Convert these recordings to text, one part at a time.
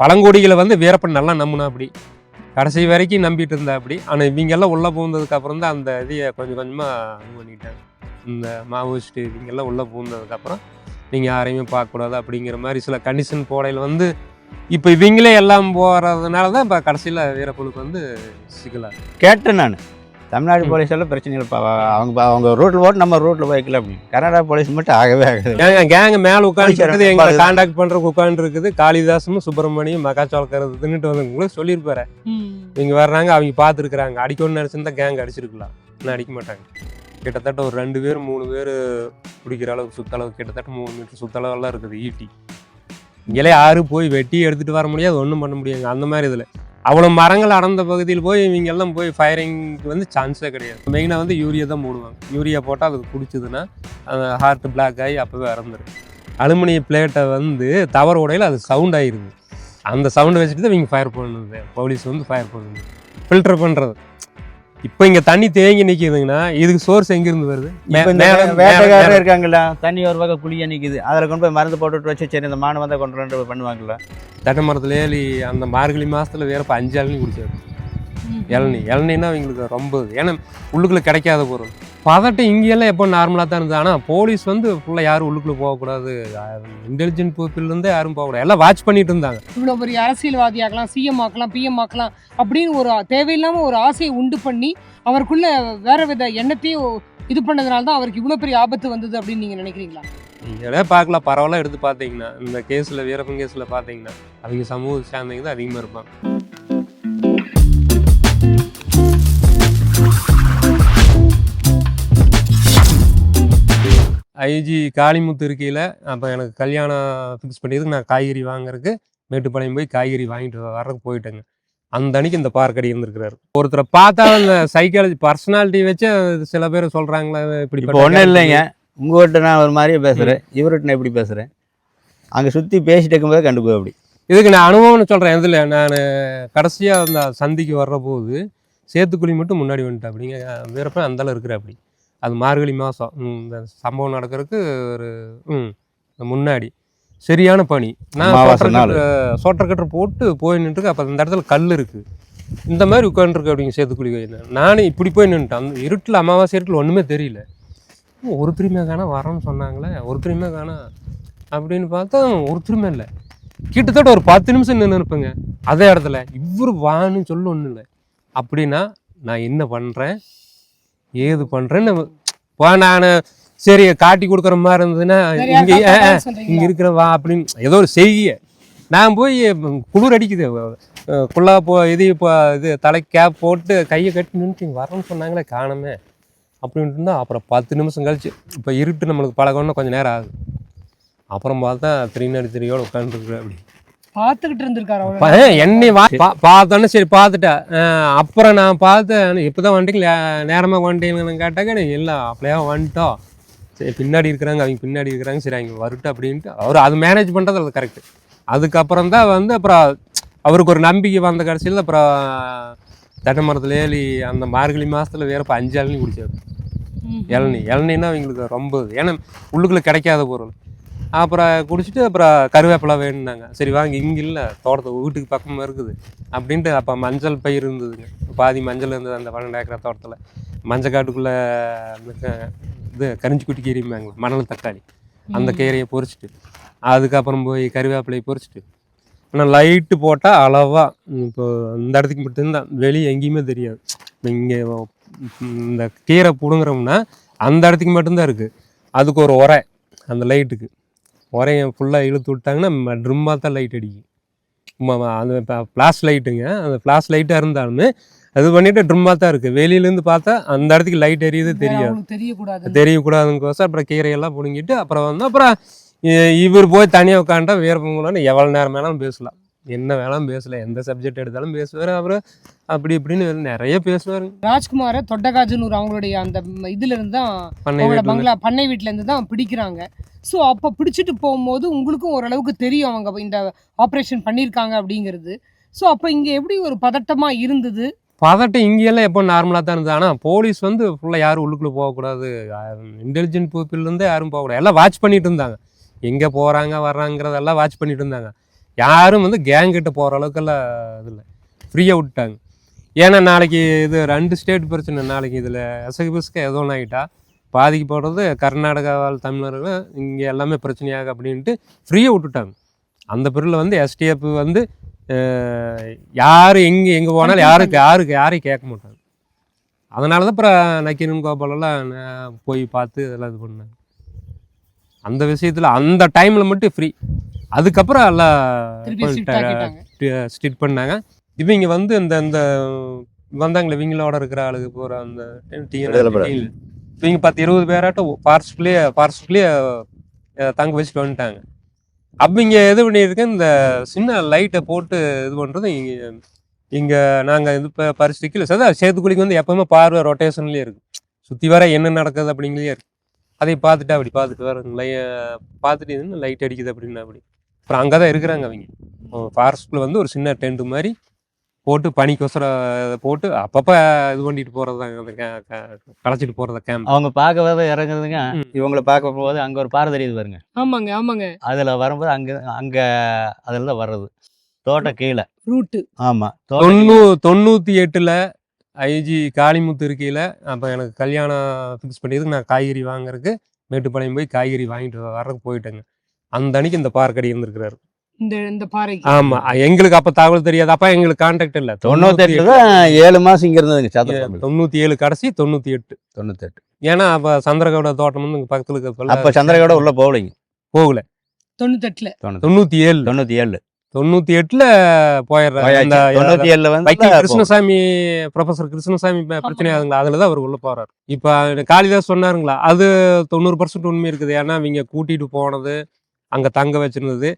பழங்குடிகளை வந்து வீரப்பன் நல்லா நம்பினா அப்படி. கடைசி வரைக்கும் நம்பிட்டு இருந்தா அப்படி. ஆனால் இவங்கெல்லாம் உள்ளே புகுந்ததுக்கு அப்புறம் தான் அந்த இதையை கொஞ்சம் கொஞ்சமாக இது பண்ணிட்டாங்க இந்த மாவோயிஸ்ட்டு இவங்கெல்லாம் உள்ளே புகுந்ததுக்கப்புறம் நீங்கள் யாரையுமே பார்க்கக்கூடாது அப்படிங்கிற மாதிரி சில கண்டிஷன் போடையில் வந்து இப்போ இவங்களே எல்லாம் போகிறதுனால தான் இப்போ கடைசியில் வீரப்பனுக்கு வந்து சிக்கலாக கேட்டேன் நான். தமிழ்நாடு போலீஸ் எல்லாம் பிரச்சனை இல்லைப்பா அவங்க அவங்க ரூட்டில் போட்டு நம்ம ரூட்டில் போய்க்கல அப்படின்னு கர்நாடகா போலீஸ் மட்டும் ஆகவே ஆகாது கேங்க கேங்க மேலே உட்காந்துருக்குது போலீஸ்காரங்க எங்களை. காண்டாக்ட் பண்ணுறக்கு உட்காந்து இருக்குது காளிதாசமும் சுப்பிரமணியம் மகாச்சோளக்கர் தின்னுட்டு வந்து உங்களுக்கு சொல்லியிருப்பாரு. இவங்க வர்றாங்க அவங்க பார்த்துருக்குறாங்க. அடிக்கணும்னு நினச்சிருந்தா கேங் அடிச்சிருக்கலாம். ஆனால் அடிக்க மாட்டாங்க. கிட்டத்தட்ட ஒரு ரெண்டு பேர் மூணு பேர் பிடிக்கிற அளவுக்கு சுத்தளவு கிட்டத்தட்ட மூணு மீட்டர் சுத்தளவெல்லாம் இருக்குது ஈட்டி. இங்கேயே யாரும் போய் வெட்டி எடுத்துகிட்டு வர முடியாது ஒன்றும் பண்ண முடியாதுங்க. அந்த மாதிரி இதில். அவ்வளோ மரங்கள் அடர்ந்த பகுதியில் போய் இவங்க எல்லாம் போய் ஃபயரிங்க்கு வந்து சான்ஸே கிடையாது. மெயினாக வந்து யூரியா தான் போடுவாங்க யூரியா போட்டால் அதுக்கு பிடிச்சதுன்னா அந்த ஹார்ட் பிளாக் ஆகி அப்போவே இறந்துரும். அலுமினிய பிளேட்டை வந்து தவறு உடையில் அது சவுண்ட் ஆகிருது அந்த சவுண்டை வச்சுட்டு தான் இவங்க ஃபயர் பண்ணுது போலீஸ் வந்து ஃபயர் பண்ணுது ஃபில்டர் பண்ணுறது இப்போ இங்கே தண்ணி தேங்கி நிற்கிதுங்கன்னா இதுக்கு சோர்ஸ் எங்கேருந்து வருது? வேட்டைக்காரர் இருக்காங்கல்ல தண்ணி ஒரு பக்கம் குழியா நிக்குது. அதில் கொண்டு போய் மருந்து போட்டுட்டு வச்சு சரி இந்த மானு வந்தால் கொண்டு வந்து பண்ணுவாங்கல்ல. தட்டை மரத்துல ஏறி அந்த மார்கழி மாசத்துல வேறப்ப அஞ்சு இளநீ குடிச்சாரு. இளநீ. இளநீன்னா அவங்களுக்கு ரொம்ப. ஏன்னா உள்ளுக்குள்ள கிடைக்காத பொருள். பதட்டம் இங்கெல்லாம் எப்போ நார்மலாக தான் இருந்தது. ஆனால் போலீஸ் வந்து ஃபுல்லாக யாரும் உள்ளுக்குள்ள போகக்கூடாது. இன்டெலிஜென்ட் பீப்புள்லேருந்தே யாரும் போகக்கூடாது. எல்லாம் வாட்ச் பண்ணிட்டு இருந்தாங்க. இவ்வளோ பெரிய அரசியல்வாதி ஆக்கலாம் சிஎம் ஆக்கலாம் பிஎம் ஆக்கலாம் அப்படின்னு ஒரு தேவையில்லாம ஒரு ஆசையை உண்டு பண்ணி அவருக்குள்ள வேற வித எண்ணத்தையும் இது பண்ணதுனால தான் அவருக்கு இவ்வளோ பெரிய ஆபத்து வந்தது அப்படின்னு நீங்க நினைக்கிறீங்களா? நீங்களே பார்க்கலாம். பரவாயில்ல எடுத்து பார்த்தீங்கன்னா. இந்த கேஸில் வீரப்பன் கேஸில் பார்த்தீங்கன்னா அவங்க சமூக சார்ந்தவங்க தான் அதிகமாக இருப்பாங்க. ஐஜி காளிமுத்து இருக்கையில் அப்போ எனக்கு கல்யாணம் ஃபிக்ஸ் பண்ணியதுக்கு நான் காய்கறி வாங்குறதுக்கு மேட்டுப்பாளையம் போய் காய்கறி வாங்கிட்டு வர்றதுக்கு போயிட்டேங்க. அந்த அன்னைக்கு இந்த பார்க் அடி இருந்திருக்கிறாரு. ஒருத்தரை பார்த்தா அந்த சைக்காலஜி பர்சனாலிட்டி வச்சு சில பேர் சொல்கிறாங்களே இப்படி இப்போ ஒன்றும் இல்லைங்க. உங்கள்கிட்ட நான் ஒரு மாதிரியே பேசுகிறேன் இவர்கிட்ட நான் எப்படி பேசுகிறேன் அங்கே சுற்றி பேசிட்டு இருக்கும்போது கண்டுக்குவோம் அப்படி. இதுக்கு நான் அனுபவம்னு சொல்கிறேன் இதில் நான் கடைசியாக அந்த சந்திக்கு வர்ற போது சேத்துக்குழி மட்டும் முன்னாடி வந்துட்டேன் அப்படிங்க. வீரப்பன் அந்தால இருக்கிற அப்படி. அது மார்கழி மாதம் இந்த சம்பவம் நடக்கிறதுக்கு ஒரு ம் முன்னாடி. சரியான பனி நான். சோட்டர் கட்டர் போட்டு போய் நின்றுருக்கு அப்போ அந்த இடத்துல கல் இருக்குது இந்த மாதிரி உட்காந்துருக்கு அப்படிங்க சேத்துக்குழி கோயில். நானும் இப்படி போய் நின்றுட்டேன் அந்த இருட்டில் அமாவாசை இருட்டில் ஒன்றுமே தெரியல. ஓ, ஒருத்தருமே காணா வரோன்னு சொன்னாங்களே ஒருத்தருமே காணா அப்படின்னு பார்த்தா ஒருத்தருமே இல்லை. கிட்டத்தட்ட ஒரு பத்து நிமிஷம் நின்று இருப்பேங்க. அதே இடத்துல இவர் வான்னு சொல்ல ஒன்றும் இல்லை. அப்படின்னா நான் என்ன பண்ணுறேன் ஏது பண்ணுறேன்னு இப்போ நான் சரி காட்டி கொடுக்குற மாதிரி இருந்ததுன்னா இங்கே இங்கே சொல்றீங்களா? இருக்கிற வா அப்படின்னு ஏதோ ஒரு செய்ய நான் போய் குளிர் அடிக்குது. குள்ளா போ இது இப்போ இது தலை கேப் போட்டு கையை கட்டி நின்றுட்டு வரேன்னு சொன்னாங்களே காணமே. அப்படின்ட்டு இருந்தா அப்புறம் பத்து நிமிஷம் கழிச்சு இப்போ இருட்டு நம்மளுக்கு பழகணும்னு கொஞ்சம் நேரம் ஆகுது. அப்புறம் பார்த்தா த்ரீ த்ரீயோட உட்காந்துருக்கு அப்படி பார்த்துக்கிட்டு இருந்திருக்காரு என்னை பார்த்தோன்னே சரி பார்த்துட்டேன். அப்புறம் நான் பார்த்தேன் இப்போ தான் வந்துட்டீங்களா நேரமாக வந்துட்டீங்கன்னு கேட்டாக்க இல்லை அப்படியே வந்துட்டோம். சரி பின்னாடி இருக்கிறாங்க அவங்க பின்னாடி இருக்கிறாங்க சரி அவங்க வரட்டும் அப்படின்ட்டு. அவர் அது மேனேஜ் பண்ணுறது அது கரெக்டு அதுக்கப்புறம் தான் வந்து அப்புறம் அவருக்கு ஒரு நம்பிக்கை வந்த கடைசியில் அப்புறம் தட்டை மரத்துல ஏறி அந்த மார்கழி மாதத்தில் வேறப்ப அஞ்சு இளநீ குடிச்சாரு. இளநீ. இளநீன்னா அவங்களுக்கு ரொம்ப. ஏன்னா உள்ளுக்குள்ளே கிடைக்காத பொருள். அப்புறம் குடிச்சிட்டு அப்புறம் கருவேப்பிலை வேணுனாங்க சரி வாங்க இங்கே இல்லை. தோட்டத்தை வீட்டுக்கு பக்கமாக இருக்குது. அப்படின்ட்டு அப்போ மஞ்சள் பயிர் இருந்ததுங்க. பாதி மஞ்சள் இருந்தது அந்த பன்னெண்டு ஏக்கரா தோட்டத்தில். மஞ்சள் காட்டுக்குள்ளே இது கரிஞ்சி குட்டி கீரிம்பாங்க. மணல் தக்காளி. அந்த கீரையை பொரிச்சிட்டு அதுக்கப்புறம் போய் கருவேப்பிலையை பொரிச்சிட்டு ஆனால் லைட்டு போட்டால் அளவாக இப்போ இந்த இடத்துக்கு மட்டும்தான். வெளியே எங்கேயுமே தெரியாது. இங்கே இந்த கீரை பிடுங்குறோம்னா அந்த இடத்துக்கு மட்டும்தான் இருக்குது அதுக்கு ஒரு உரை அந்த லைட்டுக்கு. உரையை ஃபுல்லாக இழுத்து விட்டாங்கன்னா ட்ரிம்மாக தான் லைட் அடிக்கும். அந்த ஃப்ளாஷ் லைட்டுங்க அந்த ஃப்ளாஷ் லைட்டாக இருந்தாலுமே அது பண்ணிட்டு ட்ரிம்மாக தான் இருக்குது வெளியிலேருந்து பார்த்தா அந்த இடத்துக்கு லைட் எரியுது தெரியாது. தெரியக்கூடாது. தெரியக்கூடாதுங்கோசம் அப்புறம் கீரையெல்லாம் பிடுங்கிட்டு அப்புறம் வந்து அப்புறம் இவர் போய் தனியாக உட்காண்டா வீரப்பங்களான்னு எவ்வளோ நேரம் வேணாலும் பேசலாம். என்ன வேணாலும் பேசலாம் எந்த சப்ஜெக்ட் எடுத்தாலும் பேசுவார். அப்புறம் அப்படி இப்படின்னு நிறைய பேசுவார். ராஜ்குமாரை தொட்டகாஜனூர் அவங்களுடைய அந்த இதுல இருந்து தான் பண்ணை அவங்களோட வீட்டுல பங்களா பண்ணை வீட்ல இருந்து தான் பிடிக்கிறாங்க. ஸோ அப்போ பிடிச்சிட்டு போகும்போது உங்களுக்கும் ஓரளவுக்கு தெரியும் அவங்க இந்த ஆப்ரேஷன் பண்ணியிருக்காங்க அப்படிங்கிறது. ஸோ அப்போ இங்கே எப்படி ஒரு பதட்டமாக இருந்தது? பதட்டம் இங்கெல்லாம் எப்போ நார்மலாக தான் இருந்தது. ஆனால் போலீஸ் வந்து ஃபுல்லாக யாரும் உள்ளுக்குள்ளே போகக்கூடாது. இன்டெலிஜென்ட் பீப்புள்லேருந்தே யாரும் போகக்கூடாது. எல்லாம் வாட்ச் பண்ணிட்டு இருந்தாங்க. எங்கே போகிறாங்க வர்றாங்கிறதெல்லாம் வாட்ச் பண்ணிட்டு இருந்தாங்க. யாரும் வந்து கேங் கிட்ட போகிற அளவுக்கெல்லாம் இது இல்லை ஃப்ரீயாக விட்டாங்க ஏன்னா நாளைக்கு இது ரெண்டு ஸ்டேட் பிரச்சனை. நாளைக்கு இதில் எசகு பிசுக்க ஏதோ ஒன்று ஆகிட்டா பாதிக்கு போடுறது கர்நாடகாவால் தமிழர்கள் இங்கே எல்லாமே பிரச்சனையாக அப்படின்ட்டு ஃப்ரீயாக விட்டுட்டாங்க. அந்த பிரிவில் வந்து எஸ்டிஎஃப் வந்து யார் எங்கே எங்கே போனாலும் யாருக்கு யாருக்கு யாரையும் கேட்க மாட்டாங்க. அதனால தான் அப்புறம் நக்கீரன் கோபாலெல்லாம் போய் பார்த்து இதெல்லாம் இது பண்ணாங்க அந்த விஷயத்தில் அந்த டைமில் மட்டும் ஃப்ரீ அதுக்கப்புறம் எல்லாம் ஸ்டிட் பண்ணாங்க. இவங்க வந்து இந்த இந்த வந்தாங்களே இவங்களோட இருக்கிற ஆளுக்கு போகிற அந்த இவங்க பத்து இருபது பேராட்டம் ஃபாரஸ்ட்லேயே ஃபாரஸ்ட்லேயே தங்க வச்சுட்டு வந்துட்டாங்க. அப்போ இங்கே இது பண்ணியிருக்கு இந்த சின்ன லைட்டை போட்டு இது பண்ணுறது இங்கே இங்கே நாங்கள் இது இப்போ பரிசுக்கு சதா சேத்துக்குழிக்கு வந்து எப்பவுமே பார்வை ரொட்டேஷன்லேயே இருக்கு. சுற்றி வர என்ன நடக்குது அப்படிங்கிறதே இருக்கு. அதை பார்த்துட்டு அப்படி பார்த்துட்டு வர லை பார்த்துட்டு இதுன்னு லைட் அடிக்குது அப்படின்னா அப்படி. அப்புறம் அங்கே தான் இருக்கிறாங்க அவங்க. ஃபாரஸ்ட்டில் வந்து ஒரு சின்ன டென்ட் மாதிரி போட்டு பனிக்கொசரம் இதை போட்டு அப்பப்போ இது பண்ணிட்டு போகிறது தான் அந்த கே- க- களைச்சிட்டு போகிறத கேம்ப் அவங்க பார்க்க வர இறங்குறதுங்க. இவங்களை பார்க்க போது அங்கே ஒரு பாறை தெரியுது பாருங்க. ஆமாங்க ஆமாங்க. அதில் வரும்போது அங்கே அங்கே அதில் தான் வர்றது. தோட்டம் கீழே. ரூட்டு ஆமாம் தொண்ணூ தொண்ணூற்றி எட்டில் ஐஜி காளிமுத்து இருக்கையில் அப்போ எனக்கு கல்யாணம் ஃபிக்ஸ் பண்ணியதுக்கு நான் காய்கறி வாங்குறதுக்கு மேட்டுப்பாளையம் போய் காய்கறி வாங்கிட்டு வர்றதுக்கு போயிட்டேங்க. அந்த அன்னைக்கு இந்த பார்க்கடி இருந்திருக்கிறாரு. இந்த இந்த பாறைக்கு? ஆமா. எங்களுக்கு அப்ப தகவல் தெரியாது. அப்ப எங்களுக்கு கான்டாக்ட் இல்ல. தொண்ணூத்தெட்டு தான் ஏழு மாதம் இங்கே இருந்ததுங்க தொண்ணூத்தி ஏழு கடைசி தொண்ணூத்தி எட்டு தொண்ணூத்தெட்டு. ஏன்னா அப்ப சந்திரகவுட தோட்டம் வந்து பக்கத்துல இருக்கிறதுனால அப்போ சந்திரகோட உள்ள போகலைங்க. போகல. தொண்ணூத்தி தொண்ணூத்தி ஏழு தொண்ணூற்றி ஏழு தொண்ணூத்தி எட்டுல போயிடுறாரு. தொண்ணூற்றி ஏழில் வந்து கிருஷ்ணசாமி ப்ரொஃபசர் கிருஷ்ணசாமி பிரச்சனை ஆகுங்களா அதுல தான் அவர் உள்ள போறாரு. இப்ப காளிதாஸ் சொன்னாருங்களா? அது தொண்ணூறு பர்சன்ட் உண்மை இருக்குது. ஏன்னா இவங்க கூட்டிட்டு போனது அங்க தங்க வச்சிருந்தது.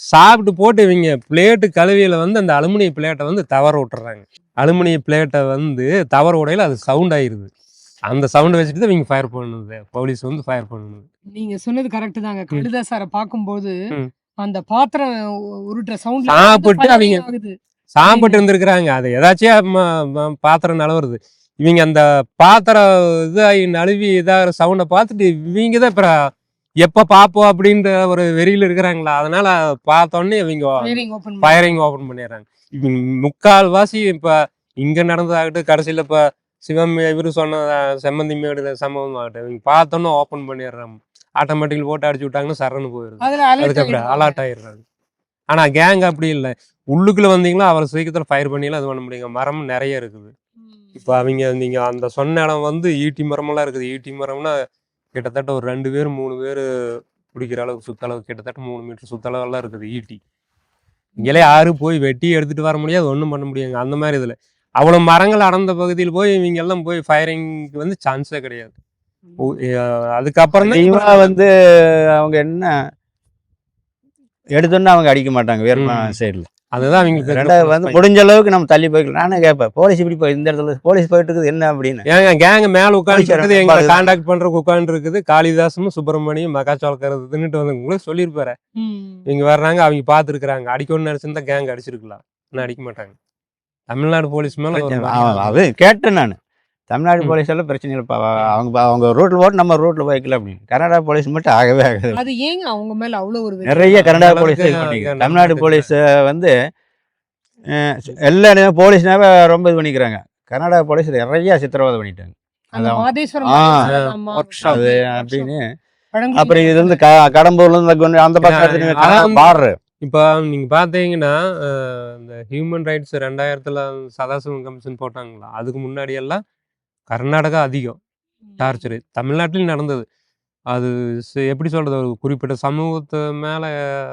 சாப்பிட்டு போட்டு இவங்க பிளேட்டு கழுவியில வந்து அந்த அலுமினிய பிளேட்டை வந்து தவற விட்டுறாங்க. அலுமினிய பிளேட்டை வந்து தவற உடையில அது சவுண்ட் ஆயிருது. அந்த சவுண்ட் வச்சுட்டு தான் இவங்க ஃபயர் பண்ணுது. போலீஸ் வந்து ஃபயர் பண்ணுது. நீங்க சொன்னது கரெக்ட் தாங்க. கழுதா சாரை பார்க்கும்போது. அந்த பாத்திரம் உருட்டுற சவுண்ட் சாப்பிட்டு அவங்க- சாப்பிட்டு இருந்திருக்கிறாங்க. அது ஏதாச்சும் பாத்திரம் நழுவுறது இவங்க அந்த பாத்திரம் இதாகி நழுவி இதாகிற சவுண்டை பார்த்துட்டு இவங்க தான் இப்போ எப்போ பார்ப்போம் அப்படின்ற ஒரு வெறியில் இருக்கிறாங்களா? அதனால பார்த்தோன்னே இவங்க ஓபன் ஃபயரிங் ஓப்பன் பண்ணிடுறாங்க. இவங்க முக்கால் வாசி இப்போ இங்கே நடந்ததாகட்டும் கடைசியில் இப்போ சிவம் இவர் சொன்ன செம்மந்தி மேடு சம்பவம் ஆகட்டும் இவங்க பார்த்தோன்னே ஓப்பன் பண்ணிடுறாங்க. ஆட்டோமேட்டிக் போட்டு அடிச்சு விட்டாங்கன்னா சரன்னு அதுல அதுக்கப்புறம் அலர்ட் ஆயிடுறாங்க ஆனா கேங் அப்படி இல்லை. உள்ளுக்குள்ள வந்தீங்களா அவரை சீக்கிரத்தில் ஃபயர் பண்ணிலாம் அது பண்ண முடியுங்க. மரம் நிறைய இருக்குது. இப்போ அவங்க நீங்க அந்த சொன்ன இடம் வந்து ஈட்டி மரமெல்லாம் இருக்குது. ஈட்டி மரம்னா கிட்டத்தட்ட ஒரு ரெண்டு பேர் மூணு பேர் பிடிக்கிற அளவுக்கு சுத்தளவு கிட்டத்தட்ட மூணு மீட்டர் சுத்தளவெல்லாம் இருக்குது ஈட்டி. இங்கேயே யாரும் போய் வெட்டி எடுத்துட்டு வர முடியாது. ஒன்றும் பண்ண முடியாதுங்க. அந்த மாதிரி இதில். அவ்வளோ மரங்கள் அடர்ந்த பகுதியில் போய் இவங்க எல்லாம் போய் ஃபயரிங்க்கு வந்து சான்ஸே கிடையாது. அதுக்கப்புறம் அதிகமாக வந்து அவங்க என்ன எடுத்தோன்னே அவங்க அடிக்க மாட்டாங்க ம். சைடில். அதுதான் அவங்களுக்கு ரெண்டாவது வந்து முடிஞ்ச அளவுக்கு நம்ம தள்ளி போய்க்கலாம். நானே கேட்பேன் போலீஸ் இப்படி போய் இந்த இடத்துல போலீஸ் போயிட்டு இருக்குது என்ன அப்படின்னு? ஏங்க கேங்க மேல இருக்குது எங்களை. காண்டாக்ட் பண்றதுக்கு உட்கார்ந்து இருக்குது காளிதாசும் சுப்பிரமணியம் மகாச்சோல்கர் தின்னுட்டு வந்து உங்களுக்கு சொல்லியிருப்பாரு. இவங்க வர்றாங்க அவங்க பார்த்துருக்குறாங்க அடிக்கணும்னு நினைச்சிருந்தா கேங் அடிச்சிருக்கலாம். ஆனால் அடிக்க மாட்டாங்க. தமிழ்நாடு போலீஸ் மேல அது கேட்டேன் நான். தமிழ்நாடு. போலீஸ் எல்லாம் பிரச்சனை இல்லைப்பா அவங்க அவங்க ரூட்டில் போட்டு நம்ம ரூட்டில் போய்க்கல அப்படின்னு. கர்நாடகா போலீஸ் மட்டும் ஆகவே ஆகாது. அது ஏங்க அவங்க மேல அவ்வளவு ஒரு? நிறைய கர்நாடகா அளவுக்கு போலீஸ் தமிழ்நாடு. போலீஸ் வந்து எல்லா இடமும் போலீஸ்னாவே ரொம்ப இது பண்ணிக்கிறாங்க. கர்நாடகா போலீஸ் நிறைய சித்திரவதை பண்ணிட்டாங்க. அது. அப்படின்னு. அப்புறம் இது வந்து க- கடம்பூர்ல இருந்து அந்த பக்கம் வந்து- பாடுற இப்போ நீங்க பார்த்தீங்கன்னா அஹ், இந்த ஹியூமன் ரைட்ஸ் ரெண்டாயிரத்துல சதாசிவம் கமிஷன் போட்டாங்களா? அதுக்கு முன்னாடி எல்லாம் கர்நாடகா அதிகம். டார்ச்சரு. தமிழ்நாட்டிலும் நடந்தது. அது எப்படி சொல்றது? ஒரு குறிப்பிட்ட சமூகத்து மேல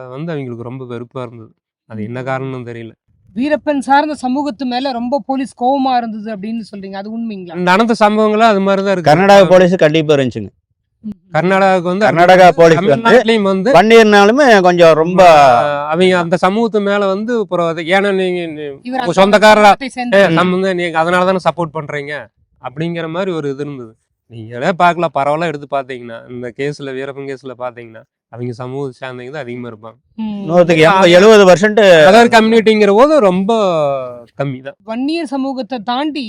வந்து அவங்களுக்கு ரொம்ப வெறுப்பா இருந்தது. அது என்ன காரணம்னு தெரியல. வீரப்பன் சார்ந்த சமூகத்து மேல ரொம்ப போலீஸ் கோவமா இருந்தது அப்படின்னு சொல்றீங்க. அது உண்மைங்களா? நடந்த சம்பவங்களும் அது மாதிரி தான் இருக்கு. கர்நாடகா போலீஸ் கண்டிப்பா இருந்துச்சுங்க. கர்நாடகாவுக்கு வந்து கர்நாடகா போலீஸ் வந்து தமிழ்நாட்டிலையும் வந்து பண்ணிருந்தாலுமே கொஞ்சம் ரொம்ப அவங்க அந்த சமூகத்து மேல வந்து ஏன்னா நீங்க சொந்தக்காரரா- சம்பந்தம் நீங்க அதனால தானே சப்போர்ட் பண்றீங்க? அப்படிங்கிற மாதிரி ஒரு இது இருந்தது. நீங்களே பார்க்கலாம். பரவாயில்ல எடுத்து பார்த்தீங்கன்னா இந்த கேஸ்ல வீரப்பன் கேஸ்ல பார்த்தீங்கன்னா அவங்க சமூகத்தை சேர்ந்தவங்க தான் அதிகமா இருப்பாங்க. எழுபது பர்சன்ட் அதர் கம்யூனிட்டிங்கிற போது ரொம்ப கம்மி தான். வன்னியர் சமூகத்தை தாண்டி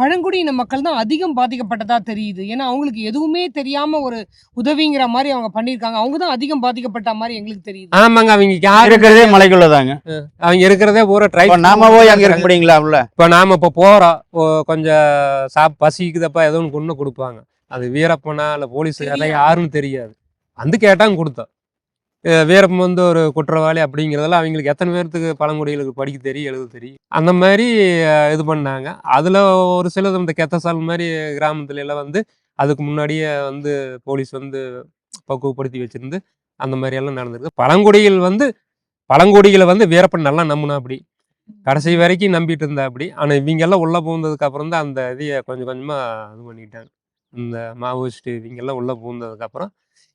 பழங்குடியின மக்கள் தான் அதிகம் பாதிக்கப்பட்டதா தெரியுது. ஏன்னா அவங்களுக்கு எதுவுமே தெரியாம ஒரு உதவிங்கிற மாதிரி அவங்க பண்ணியிருக்காங்க. அவங்க தான் அதிகம் பாதிக்கப்பட்ட மாதிரி எங்களுக்கு தெரியுது. ஆமாங்க அவங்க யாரு? இருக்கிறதே மலைக்குள்ளதாங்க. அவங்க இருக்கிறதே பூரா ட்ரை நாம போய் அங்க இருக்க முடியுங்களா உள்ள இப்போ நாம இப்போ போறோம். ஓ- கொஞ்சம் சாப் பசிக்குதப்பா ஏதோ ஒன்று கொண்டு கொடுப்பாங்க. அது வீரப்பனா இல்லை போலீஸ். யாருன்னு தெரியாது. வந்து கேட்டாங்க கொடுத்தோம். வீரப்பன் வந்து ஒரு குற்றவாளி அப்படிங்கிறதெல்லாம் அவங்களுக்கு எத்தனை பேர்த்துக்கு பழங்குடிகளுக்கு படிக்க தெரியும் எழுத தெரியும்? அந்த மாதிரி இது பண்ணாங்க. அதில் ஒரு சிலது இந்த கெத்தசால் மாதிரி கிராமத்துல எல்லாம் வந்து அதுக்கு முன்னாடியே வந்து போலீஸ் வந்து பக்குவப்படுத்தி வச்சிருந்து அந்த மாதிரி எல்லாம் நடந்திருக்கு. பழங்குடிகள் வந்து பழங்குடிகளை வந்து வீரப்பன் நல்லா நம்பினா அப்படி. கடைசி வரைக்கும் நம்பிட்டு இருந்தா அப்படி. ஆனால் இவங்க எல்லாம் உள்ளே புகுந்ததுக்கு அப்புறம் தான் அந்த இதையை கொஞ்சம் கொஞ்சமாக இது பண்ணிக்கிட்டாங்க. இந்த மாவோயிஸ்ட் இவங்கெல்லாம் உள்ளே புகுந்ததுக்கு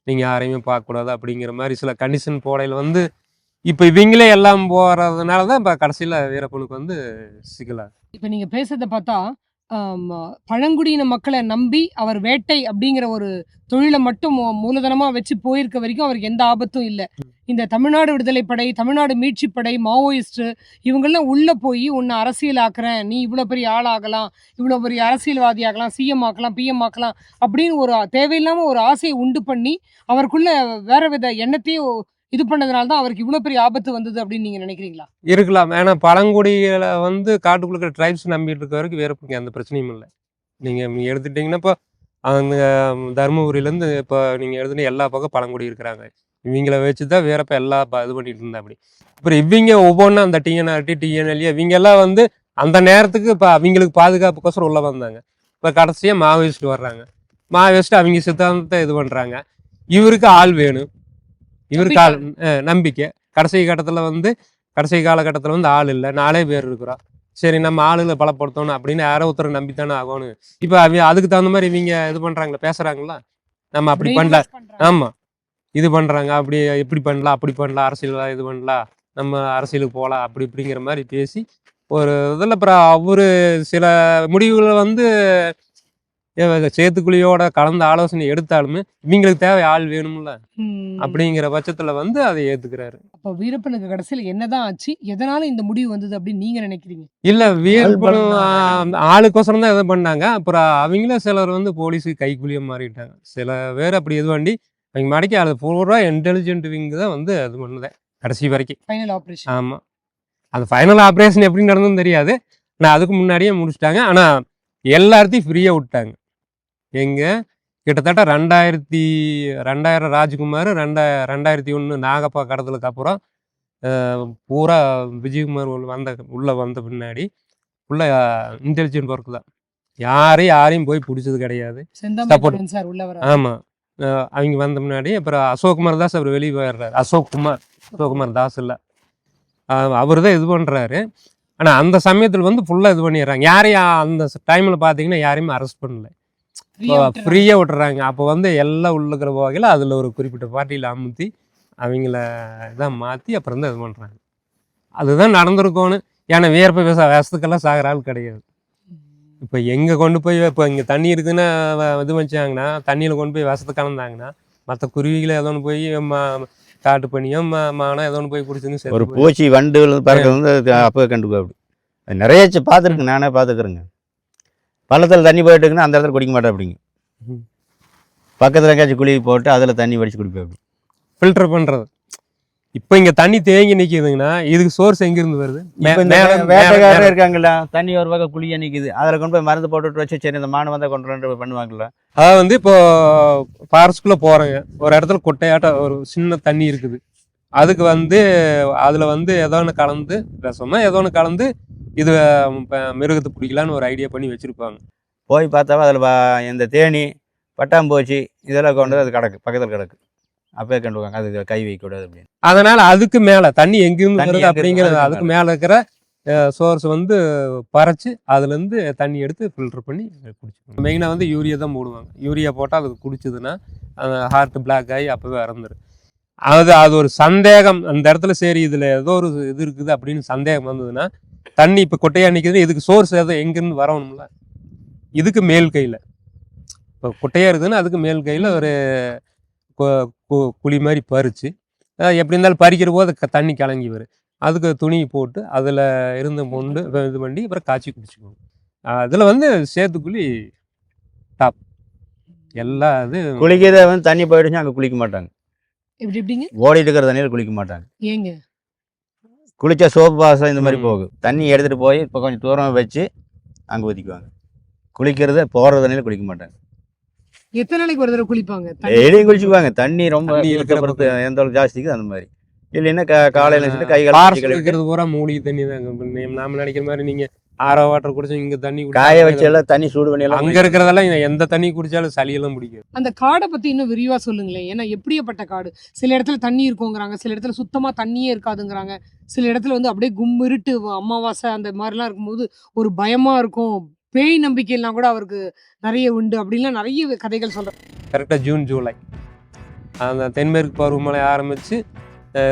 நீங்கள் யாரையுமே பார்க்கக்கூடாது அப்படிங்கிற மாதிரி சில கண்டிஷன் போடையில் வந்து இப்போ இவங்களே எல்லாம் போகிறதுனால தான் இப்போ கடைசியில் வீரப்பனுக்கு வந்து சிக்கலாக இப்போ நீங்கள் பேசுகிறத பார்த்தா பழங்குடியின மக்களை நம்பி அவர் வேட்டை அப்படிங்கிற ஒரு தொழிலை மட்டும் மூலதனமா வச்சு போயிருக்க வரைக்கும் அவருக்கு எந்த ஆபத்தும் இல்லை. இந்த தமிழ்நாடு விடுதலை படை தமிழ்நாடு மீட்சி படை மாவோயிஸ்ட் இவங்கெல்லாம் உள்ள போய் உன்னை அரசியல் ஆக்குறேன். நீ இவ்வளவு பெரிய ஆளாகலாம் இவ்வளவு பெரிய அரசியல்வாதி ஆகலாம் சிஎம் ஆக்கலாம் பிஎம் ஆக்கலாம் அப்படின்னு ஒரு தேவையில்லாம ஒரு ஆசையை உண்டு பண்ணி அவருக்குள்ள வேற வித எண்ணத்தையும் இது பண்ணதுனால தான் அவருக்கு இவ்வளோ பெரிய ஆபத்து வந்தது அப்படின்னு நீங்கள் நினைக்கிறீங்களா? இருக்கலாம். ஏன்னா பழங்குடிகளை வந்து காட்டுக்குள்ள இருக்கிற ட்ரைப்ஸ் நம்பிட்டு இருக்க வரைக்கும் வீரப்பனுக்கு எந்த பிரச்சனையும் இல்லை. நீங்கள் எடுத்துட்டிங்கன்னா இப்போ அந்த தருமபுரியிலேருந்து இப்போ நீங்கள் எடுத்துகிட்டு எல்லா பக்கம் பழங்குடி இருக்கிறாங்க. இவங்கள வச்சு தான் வேறப்ப எல்லா இது பண்ணிட்டு இருந்தா அப்படி. அப்புறம் இவங்க ஒவ்வொன்றும் அந்த டிஎன்ஆர்டி டிஎன்எல்ஏ இவங்க எல்லாம் வந்து அந்த நேரத்துக்கு இப்போ அவங்களுக்கு பாதுகாப்புக்கோசரம் உள்ளே வந்தாங்க. இப்போ கடைசியாக மாவோயிஸ்ட் வர்றாங்க. மாவோயிஸ்ட் அவங்க சித்தாந்தத்தை இது பண்ணுறாங்க இவருக்கு ஆள் வேணும். ஆள் அஹ் நம்பிக்கை. கடைசி கட்டத்தில் வந்து கடைசி காலகட்டத்தில் வந்து ஆள் இல்லை. நாலே பேர் இருக்கிறோம் சரி நம்ம ஆளுகளை பலப்படுத்தணும் அப்படின்னு யாரோ ஒருத்தர் நம்பித்தானே ஆகணும். இப்போ அவங்க அதுக்கு தகுந்த மாதிரி இவங்க இது பண்ணுறாங்களா பேசுகிறாங்களா நம்ம அப்படி பண்ணல. ஆமாம் இது பண்ணுறாங்க அப்படி இப்படி பண்ணலாம் அப்படி பண்ணலாம் அரசியல் இது பண்ணலாம் நம்ம அரசியலுக்கு போகலாம் அப்படி இப்படிங்கிற மாதிரி பேசி ஒரு இதில் அப்புறம் அவரு சில முடிவுகளை வந்து சேத்துக்குழியோட கலந்து ஆலோசனை எடுத்தாலுமே இவங்களுக்கு தேவை ஆள் வேணும்ல. அப்படிங்கிற பட்சத்தில் வந்து அதை ஏற்றுக்கிறாரு அப்ப வீரப்பனுக்கு கடைசியில என்னதான் ஆச்சு? எதனால இந்த முடிவு வந்தது அப்படின்னு நீங்க நினைக்கிறீங்க? இல்ல வீரப்பனும். ஆளுக்கோசரம் தான் இதை பண்ணாங்க. அப்புறம் அவங்கள சிலர் வந்து போலீஸுக்கு கைக்கூலிய மாறிட்டாங்க. சில பேர் அப்படி இது பண்ணி அவங்க மடக்கி அது பூரா இன்டெலிஜென்ட் விங் தான் வந்து அது பண்ணுதேன் கடைசி வரைக்கும். ஃபைனல் ஆபரேஷன் ஆமா. அந்த ஃபைனல் ஆப்ரேஷன் எப்படி நடந்ததுன்னு தெரியாது. நான் அதுக்கு முன்னாடியே முடிச்சிட்டாங்க. ஆனா எல்லாத்தையும் ஃப்ரீயா விட்டாங்க. எங்க? கிட்டத்தட்ட ரெண்டாயிரத்தி ரெண்டாயிரம் ராஜ்குமார் ரெண்டா ரெண்டாயிரத்தி ஒன்று நாகப்பா கடத்தலுக்கு அப்புறம் பூரா விஜயகுமார் உள்ள வந்த உள்ள வந்த பின்னாடி உள்ள இன்டெலிஜென்ட் ஒர்க் தான். யாரையும் யாரையும் போய் பிடிச்சது கிடையாது. வர ஆமாம் அவங்க வந்த முன்னாடி அப்புறம் அசோக் குமார் தாஸ் அவர் வெளியே போயிடுறாரு. அசோக் குமார் அசோக் குமார் தாஸ் இல்லை. அவர் தான் இது பண்ணுறாரு ஆனால் அந்த சமயத்தில் வந்து ஃபுல்லாக இது பண்ணிடுறாங்க. யாரையும் அந்த டைமில் பார்த்தீங்கன்னா யாரையுமே அரெஸ்ட் பண்ணல. ஃப்ரீயாக விட்டுறாங்க. அப்போ வந்து எல்லாம் உள்ள இருக்கிற வகையில் அதில் ஒரு குறிப்பிட்ட பார்ட்டியில் அமுத்தி அவங்கள இதான் மாற்றி அப்புறம் தான் இது பண்ணுறாங்க அதுதான் நடந்திருக்கணும் ஏன்னா வேர்ப்ப விச விஷத்துக்கெல்லாம் சாகிற ஆள் கிடையாது. இப்போ எங்கே கொண்டு போய் இப்போ இங்கே தண்ணி இருக்குன்னு வ- இது வச்சாங்கன்னா தண்ணியில் கொண்டு போய் விஷத்தை கலந்தாங்கன்னா மற்ற குருவிகளை ஏதோ ஒன்று போய் மா காட்டு பண்ணியோ மா மானோ ஏதோ ஒன்று போய் குடிச்சுன்னு ஒரு. பூச்சி வண்டு பறக்கிறது வந்து அப்போ கண்டுக்கோ அப்படி அது நிறைய பார்த்துருக்கு நானே பார்த்துக்கிறேங்க பள்ளத்தில் தண்ணி போயிட்டு இருக்குன்னா அந்த இடத்துல குடிக்க மாட்டேன் அப்படிங்க. பக்கத்தில் எங்கேயாச்சும் குழி போட்டு அதில் தண்ணி வடிச்சு குடிப்பேன் அப்படி. ஃபில்டர் பண்ணுறது இப்போ இங்கே தண்ணி தேங்கி நிற்கிதுங்கன்னா இதுக்கு சோர்ஸ் எங்கேருந்து வருது? வேட்டைக்காரர் இருக்காங்களா தண்ணி ஒரு பக்கம் குழியா நிற்குது அதில் கொண்டு போய் மருந்து போட்டுட்டு வச்சு சரி இந்த மானு வந்தால் கொண்டு வந்து பண்ணுவாங்களா அதாவது வந்து இப்போ ஃபாரஸ்ட்குள்ளே போகிறேங்க ஒரு இடத்துல குட்டையாட்டம் ஒரு சின்ன தண்ணி இருக்குது. அதுக்கு வந்து அதில் வந்து ஏதோ ஒன்று கலந்து விஷமா ஏதோ ஒன்று கலந்து இது மிருகத்தை பிடிக்கலான்னு ஒரு ஐடியா பண்ணி வச்சுருப்பாங்க. போய் பார்த்தாவா அதில் இந்த தேனி பட்டாம்பூச்சி இதெல்லாம் கொண்டு வந்து அது கிடக்கு பக்கத்தில் கிடக்கு. அப்பயே கண்டுவாங்க அது கை வைக்கக்கூடாது அப்படின்னு. அதனால அதுக்கு மேலே தண்ணி எங்கேருந்து வருது அப்படிங்கிறது? அதுக்கு மேலே. இருக்கிற சோர்ஸ் வந்து பறைச்சு அதுலேருந்து தண்ணி எடுத்து ஃபில்டர் பண்ணி குடிச்சுக்கணும். மெயினாக வந்து யூரியா தான் போடுவாங்க. யூரியா போட்டால் அது குடிச்சதுன்னா ஹார்ட் பிளாக் ஆகி அப்போவே இறந்துரும். அது அது ஒரு சந்தேகம். அந்த இடத்துல சரி இதில் ஏதோ ஒரு இது இருக்குது அப்படின்னு சந்தேகம் வந்ததுன்னா தண்ணி இப்போ கொட்டையாக நிற்கிது இதுக்கு சோர்ஸ் ஏதோ எங்கேருந்து வரணும்ல இதுக்கு மேல் கையில். இப்போ குட்டையாக இருக்குதுன்னா அதுக்கு மேல் கையில் ஒரு கு- கு- குழி மாதிரி பறித்து எப்படி இருந்தாலும் பறிக்கிற போது தண்ணி கலங்கி வரும். அதுக்கு துணி போட்டு அதில் இருந்த மொண்டு இது பண்ணி அப்புறம் காய்ச்சி குடிச்சுக்குவோம் அதில் வந்து சேத்துக்குழி டாப் எல்லா இது குளிக்கிறத வந்து தண்ணி போயிடுச்சுன்னா அங்கே குளிக்க மாட்டாங்க. எப்படி எப்படிங்க? ஓடிட்டு இருக்கிற தண்ணியில் குளிக்க மாட்டாங்க. ஏங்க? குளிச்சா சோப்பு வாசம் இந்த மாதிரி. போகும். தண்ணி எடுத்துகிட்டு போய் இப்போ கொஞ்சம் தூரம் வச்சு அங்கே ஊற்றிக்குவாங்க குளிக்கிறது போகிற தண்ணியில் குளிக்க மாட்டாங்க. எத்தனை நாளைக்கு ஒரு தடவை குளிப்பாங்க? தண்ணி டெய்லியும் குளிச்சுக்குவாங்க. தண்ணி ரொம்ப தண்ணி இருக்கிற பொறுத்து எந்த அளவுக்கு ஜாஸ்திக்கு அந்த மாதிரி. இல்லைன்னா காலையில் வச்சுட்டு கை கால் இருக்கிறது பூரா மூலிகை தண்ணி தான் நாம நினைக்கிற மாதிரி நீங்க ஆரோ வாட்டர் குடிச்சா இங்க தண்ணி காய வச்சு எல்லாம் தண்ணி சூடு பண்ணி எல்லாம் அங்க இருக்கிறதெல்லாம் எந்த தண்ணி குடிச்சாலும் சளியெல்லாம் பிடிக்கும் அந்த காடை பத்தி இன்னும் விரிவா சொல்லுங்களேன். ஏன்னா எப்படியாப்பட்ட காடு? சில இடத்துல தண்ணி இருக்குங்கிறாங்க சில இடத்துல சுத்தமா தண்ணியே இருக்காதுங்கிறாங்க. சில இடத்துல வந்து அப்படியே கும்மிருட்டு அமாவாசை அந்த மாதிரிலாம் இருக்கும்போது ஒரு பயமா இருக்கும். பேய் நம்பிக்கையெல்லாம் கூட அவருக்கு நிறைய உண்டு அப்படின்லாம் நிறைய கதைகள் சொல்றாங்க கரெக்டாக ஜூன் ஜூலை அந்த தென்மேற்கு பருவமழை ஆரம்பிச்சு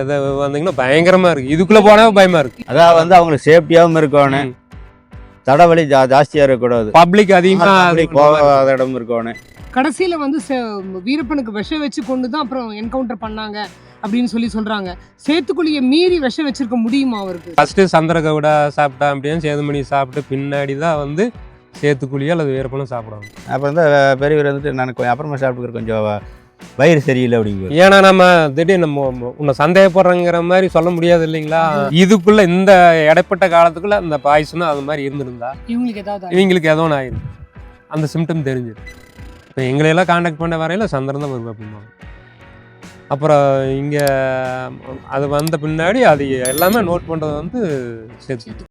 இது வந்தீங்கன்னா பயங்கரமா இருக்கு. இதுக்குள்ள போனா பயமா இருக்கு. அதான் வந்து அவங்களுக்கு சேஃப்டியாகவும் இருக்கணும். தடவலி ஜா ஜாஸ்தியாக இருக்கக்கூடாது. பப்ளிக் அதிகமா அப்படி போகாத இடம் இருக்கணும். கடைசியில வந்து செ- வீரப்பனுக்கு விஷம் வச்சு கொண்டு தான் அப்புறம் என்கவுண்டர் பண்ணாங்க அப்படின்னு சொல்லி சொல்றாங்க. சேத்துக்குழியை மீறி விஷம் வச்சிருக்க முடியுமா அவருக்கு? ஃபர்ஸ்ட் சந்திரகவுடா சாப்பிட்டா அப்படின்னு சேதுமணி சாப்பிட்டு பின்னாடி தான் வந்து சேத்துக்குழியோ அல்லது வேறுபணம் சாப்பிடுவாங்க. அப்புறம் வந்து பெரியவர் வந்துட்டு நான் கொஞ்சம் அப்புறமா சாப்பிட்டுக்கிறேன் கொஞ்சம் வயிறு சரியில்லை அப்படிங்குவார் ஏன்னா நம்ம திடீர்னு நம்ம உன்னை சந்தேகப்படுறங்கிற மாதிரி சொல்ல முடியாது இல்லைங்களா? இதுக்குள்ள இந்த இடைப்பட்ட காலத்துக்குள்ள அந்த பாய்சனும் அது மாதிரி இருந்திருந்தா இவங்களுக்கு ஏதாவது இவங்களுக்கு ஏதோ ஒன்று ஆயிரும். அந்த சிம்டம் தெரிஞ்சிடும் இப்போ எங்களையெல்லாம் காண்டாக்ட் பண்ண வரையில சந்திரன் தான் அப்படிம்பாங்க. அப்புறம் இங்கே அது வந்த பின்னாடி அது எல்லாமே நோட் பண்ணுறது வந்து சேர்த்து